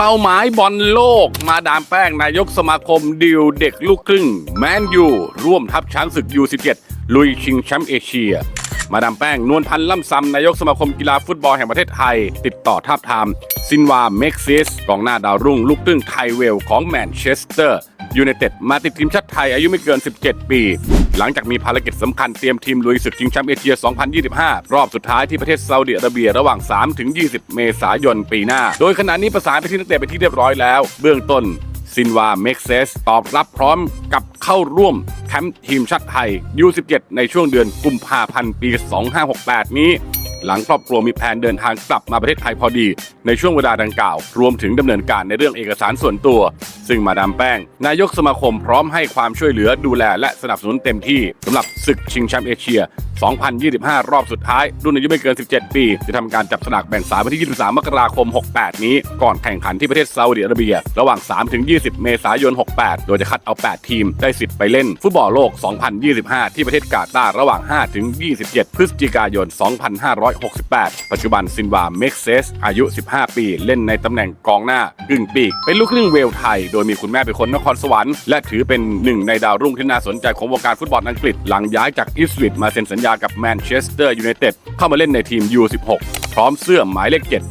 เป้าหมายบอลโลก มาดามแป้งนายกสมาคมดิวเด็กลูกครึ่ง แมนยูร่วมทัพช้างศึกยู17ลุยชิงแชมป์เอเชีย มาดามแป้งนวลพันธ์ล่ำซำนายกสมาคมกีฬาฟุตบอลแห่งประเทศไทย ติดต่อทาบทาม ซินวาเม็กซิสกองหน้าดาวรุ่งลูกครึ่งไทยเวลของแมนเชสเตอร์ ยูไนเต็ดมาติดทีมชาติไทยอายุไม่เกิน 17 ปี หลังจากมีภารกิจสำคัญเตรียมทีมลุยศึกชิงแชมป์เอเชีย 2025 รอบสุดท้ายที่ประเทศซาอุดิอาระเบียระหว่าง 3-20 เมษายนปีหน้า โดยขณะนี้ประสานไปที่นักเตะไปที่เรียบร้อยแล้ว เบื้องต้นซินวาเม็กเซสตอบรับพร้อมกับเข้าร่วมแคมป์ทีมชาติไทย U17 ในช่วงเดือนกุมภาพันธ์ปี 2568 นี้หลังครอบครัวมีแผนเดินทางกลับมาประเทศไทยพอดี ในช่วงเวลาดังกล่าว รวมถึงดำเนินการในเรื่องเอกสารส่วนตัว ซึ่งมาดามแป้ง นายกสมาคมพร้อมให้ความช่วยเหลือดูแลและสนับสนุนเต็มที่สำหรับศึกชิงแชมป์เอเชีย 2025 รอบสุดท้าย รุ่นอายุไม่เกิน 17 ปี จะทำการจับสลากแบ่งสายวันที่ 23 มกราคม 68 นี้ ก่อนแข่งขันที่ประเทศซาอุดิอาระเบีย ระหว่าง 3-20 เมษายน 68 โดยจะคัดเอา 8 ทีม ได้สิทธิ์ไปเล่น ฟุตบอลโลก 2025 ที่ประเทศกาตาร์ระหว่าง 5-27 พฤศจิกายน 2568 ปัจจุบันซินวาเม็กเซสอายุ 15 ปี เล่นในตำแหน่งกองหน้ากึ่งปีก เป็นลูกครึ่งเวลไทย โดยมีคุณแม่เป็นคนนครสวรรค์และถือเป็นหนึ่งในดาวรุ่งที่น่าสนใจของวงการฟุตบอลอังกฤษหลังย้ายจากอิสวิตมาเซ็นสัญญากับแมนเชสเตอร์ยูไนเต็ดเข้ามาเล่นในทีม U16 พร้อมเสื้อหมายเลข 7